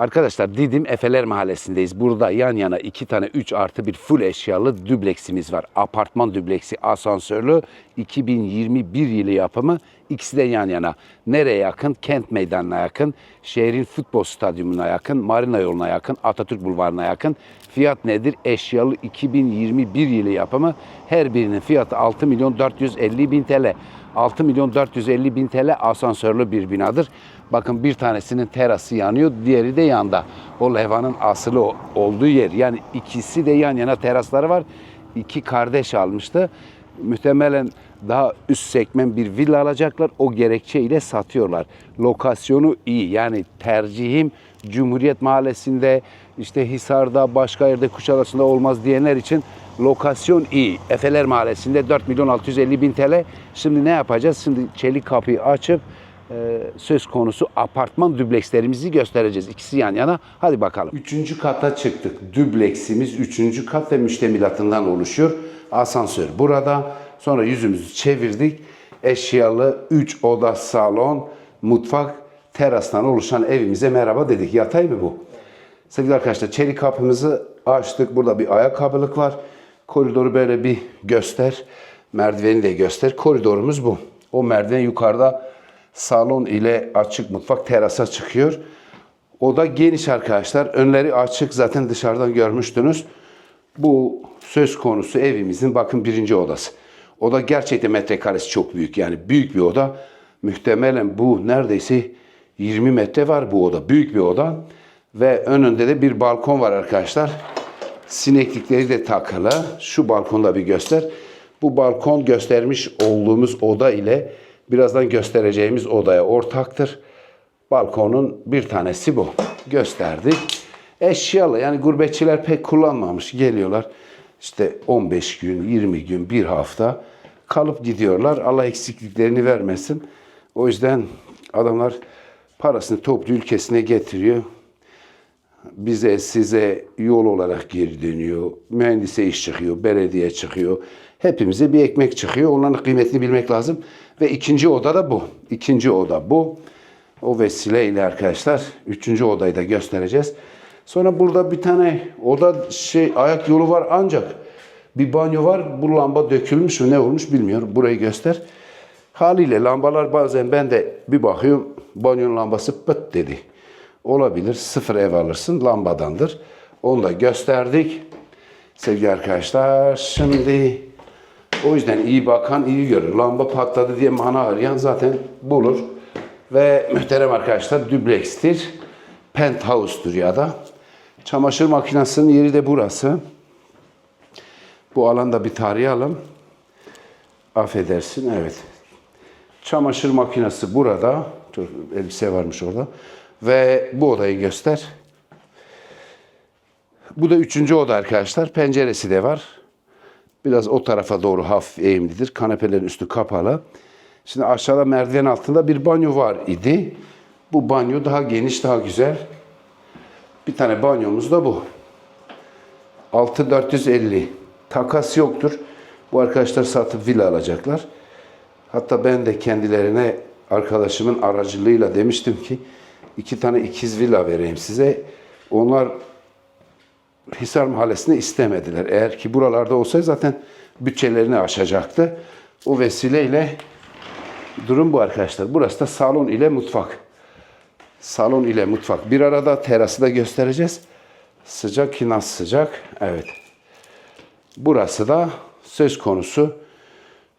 Arkadaşlar Didim Efeler Mahallesi'ndeyiz. Burada yan yana iki tane 3 artı bir full eşyalı dübleksimiz var. Apartman dübleksi asansörlü 2021 yılı yapımı. İkisi de yan yana. Nereye yakın? Kent meydanına yakın. Şehrin futbol stadyumuna yakın. Marina yoluna yakın. Atatürk bulvarına yakın. Fiyat nedir? Eşyalı 2021 yılı yapımı. Her birinin fiyatı 6 milyon 450 bin TL. 6 milyon 450 bin TL asansörlü bir binadır. Bakın bir tanesinin terası yanıyor, diğeri de yanda. O levhanın asılı olduğu yer. Yani ikisi de yan yana terasları var. İki kardeş almıştı. Muhtemelen daha üst segment bir villa alacaklar. O gerekçeyle satıyorlar. Lokasyonu iyi. Yani tercihim Cumhuriyet Mahallesi'nde, işte Hisar'da, başka yerde Kuşadası'nda olmaz diyenler için lokasyon iyi. Efeler Mahallesi'nde 4 milyon 650 bin TL. Şimdi ne yapacağız? Şimdi çelik kapıyı açıp e, söz konusu apartman düblekslerimizi göstereceğiz. İkisi yan yana. Hadi bakalım. Üçüncü kata çıktık. Dübleksimiz üçüncü kat ve müştemilatından oluşuyor. Asansör burada. Sonra yüzümüzü çevirdik. Eşyalı 3 oda salon, mutfak, terastan oluşan evimize merhaba dedik. Yatay mı bu? Sevgili arkadaşlar çelik kapımızı açtık. Burada bir ayakkabılık var. Koridoru böyle bir göster. Merdiveni de göster. Koridorumuz bu. O merdiven yukarıda salon ile açık mutfak terasa çıkıyor. Oda geniş arkadaşlar. Önleri açık zaten dışarıdan görmüştünüz. Bu söz konusu evimizin bakın birinci odası. Oda gerçekten metrekaresi çok büyük. Yani büyük bir oda. Muhtemelen bu neredeyse 20 metre var bu oda. Büyük bir oda. Ve önünde de bir balkon var arkadaşlar. Sineklikleri de takılı. Şu balkonda bir göster. Bu balkon göstermiş olduğumuz oda ile birazdan göstereceğimiz odaya ortaktır. Balkonun bir tanesi bu. Gösterdik. Eşyalı yani gurbetçiler pek kullanmamış. Geliyorlar işte 15 gün, 20 gün, bir hafta kalıp gidiyorlar. Allah eksikliklerini vermesin. O yüzden adamlar parasını toplu ülkesine getiriyor. Bize size yol olarak geri dönüyor. Mühendise iş çıkıyor, belediye çıkıyor. Hepimize bir ekmek çıkıyor. Onların kıymetini bilmek lazım. Ve ikinci oda da bu. İkinci oda bu. O vesileyle arkadaşlar üçüncü odayı da göstereceğiz. Sonra burada bir tane oda şey ayak yolu var ancak bir banyo var. Bu lamba dökülmüş mü ne olmuş bilmiyorum. Burayı göster. Haliyle lambalar bazen ben de bir bakıyorum banyonun lambası pıt dedi. Olabilir. Sıfır ev alırsın lambadandır. Onu da gösterdik. Sevgili arkadaşlar şimdi o yüzden iyi bakan iyi görür. Lamba patladı diye mana arayan zaten bulur. Ve muhterem arkadaşlar düblekstir. Penthouse'dur ya da. Çamaşır makinesinin yeri de burası. Bu alanda bir tarayalım. Affedersin evet. Çamaşır makinesi burada. Çok elbise varmış orada. Ve bu odayı göster. Bu da üçüncü oda arkadaşlar. Penceresi de var. Biraz o tarafa doğru hafif eğimlidir. Kanepelerin üstü kapalı. Şimdi aşağıda merdiven altında bir banyo var idi. Bu banyo daha geniş, daha güzel. Bir tane banyomuz da bu. 6450. Takas yoktur. Bu arkadaşlar satıp villa alacaklar. Hatta ben de kendilerine arkadaşımın aracılığıyla demiştim ki iki tane ikiz villa vereyim size. Onlar Hisar Mahallesi'ni istemediler. Eğer ki buralarda olsaydı zaten bütçelerini aşacaktı. O vesileyle durum bu arkadaşlar. Burası da salon ile mutfak. Salon ile mutfak. Bir arada terası da göstereceğiz. Sıcak ki nasıl sıcak? Evet. Burası da söz konusu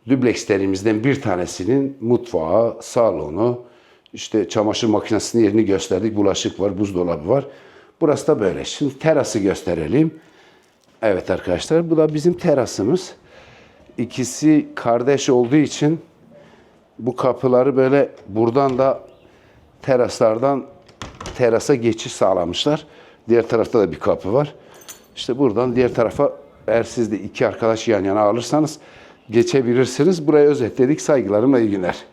düblekslerimizden bir tanesinin mutfağı, salonu, işte çamaşır makinesinin yerini gösterdik. Bulaşık var, buzdolabı var. Burası da böyle. Şimdi terası gösterelim. Evet arkadaşlar bu da bizim terasımız. İkisi kardeş olduğu için bu kapıları böyle buradan da teraslardan terasa geçiş sağlamışlar. Diğer tarafta da bir kapı var. İşte buradan diğer tarafa eğer siz de iki arkadaş yan yana alırsanız geçebilirsiniz. Burayı özetledik. Saygılarımla iyi günler.